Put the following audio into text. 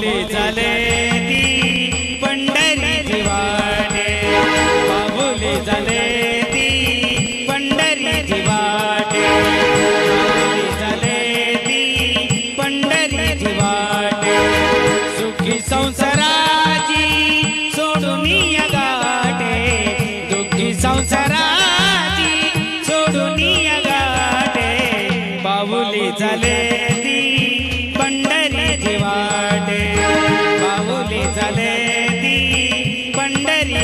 पाऊले झाले ती पंढरी जिवाडे पाऊले झाले ती पंढरी जिवाडे पाऊले झाले ती पंढरी जिवाडे सुखी संसाराची सोडून गाठे दुःखी संसाराची सोडून गाठे पाऊले झाले येथे वाटे. पाऊले झाले ती पंढरी